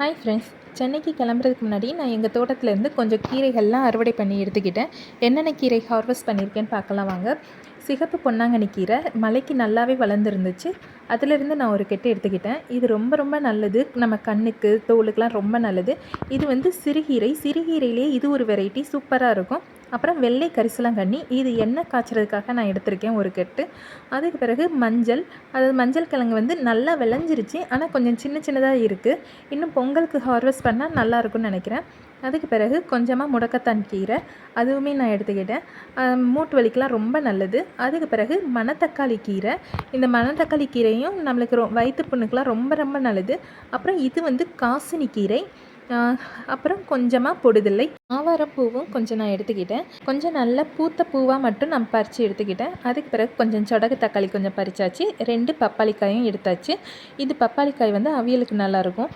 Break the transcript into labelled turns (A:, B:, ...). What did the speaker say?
A: Hi friends சென்னைக்கு கிளம்புறதுக்கு முன்னாடி நான் எங்கள் தோட்டத்துலேருந்து கொஞ்சம் கீரைகள்லாம் அறுவடை பண்ணி எடுத்துக்கிட்டேன். என்னென்ன கீரை ஹார்வெஸ்ட் பண்ணியிருக்கேன்னு பார்க்கலாம் வாங்க. சிகப்பு பொன்னாங்கண்ணி கீரை மலைக்கு நல்லாவே வளர்ந்துருந்துச்சு. அதிலிருந்து நான் ஒரு கெட்டு எடுத்துக்கிட்டேன். இது ரொம்ப ரொம்ப நல்லது. நம்ம கண்ணுக்கு தோலுக்கெலாம் ரொம்ப நல்லது. இது வந்து சிறுகீரை. சிறுகீரையிலேயே இது ஒரு வெரைட்டி சூப்பராக இருக்கும். அப்புறம் வெள்ளை கரிசலாங்கண்ணி. இது எண்ணெய் காய்ச்சறதுக்காக நான் எடுத்திருக்கேன் ஒரு கெட்டு. அதுக்கு பிறகு மஞ்சள். அதாவது மஞ்சள் கிழங்கு வந்து நல்லா விளைஞ்சிருச்சு. ஆனால் கொஞ்சம் சின்ன சின்னதாக இருக்குது இன்னும் பொங்கலுக்கு ஹார்வெஸ்ட் பண்ணால் நல்லா இருக்கும்னு நினைக்கிறேன். அதுக்கு பிறகு கொஞ்சமாக முடக்கத்தான் கீரை. அதுவுமே நான் எடுத்துக்கிட்டேன். மூட்டு வலிக்கெலாம் ரொம்ப நல்லது. அதுக்கு பிறகு மணத்தக்காளி கீரை. இந்த மணத்தக்காளி கீரையும் நம்மளுக்கு ரொ வயிற்று புண்ணுக்கெலாம் ரொம்ப ரொம்ப நல்லது. அப்புறம் இது வந்து காசினி கீரை. அப்புறம் கொஞ்சமாக பொடுதில்லை. ஆவாரப்பூவும் கொஞ்சம் நான் எடுத்துக்கிட்டேன். கொஞ்சம் நல்ல பூத்த பூவாக மட்டும் நான் பறித்து எடுத்துக்கிட்டேன். அதுக்கு பிறகு கொஞ்சம் சொடகு தக்காளி கொஞ்சம் பறிச்சாச்சு. ரெண்டு பப்பாளிக்காயும் எடுத்தாச்சு. இது பப்பாளிக்காய் வந்து அவியலுக்கு நல்லாயிருக்கும்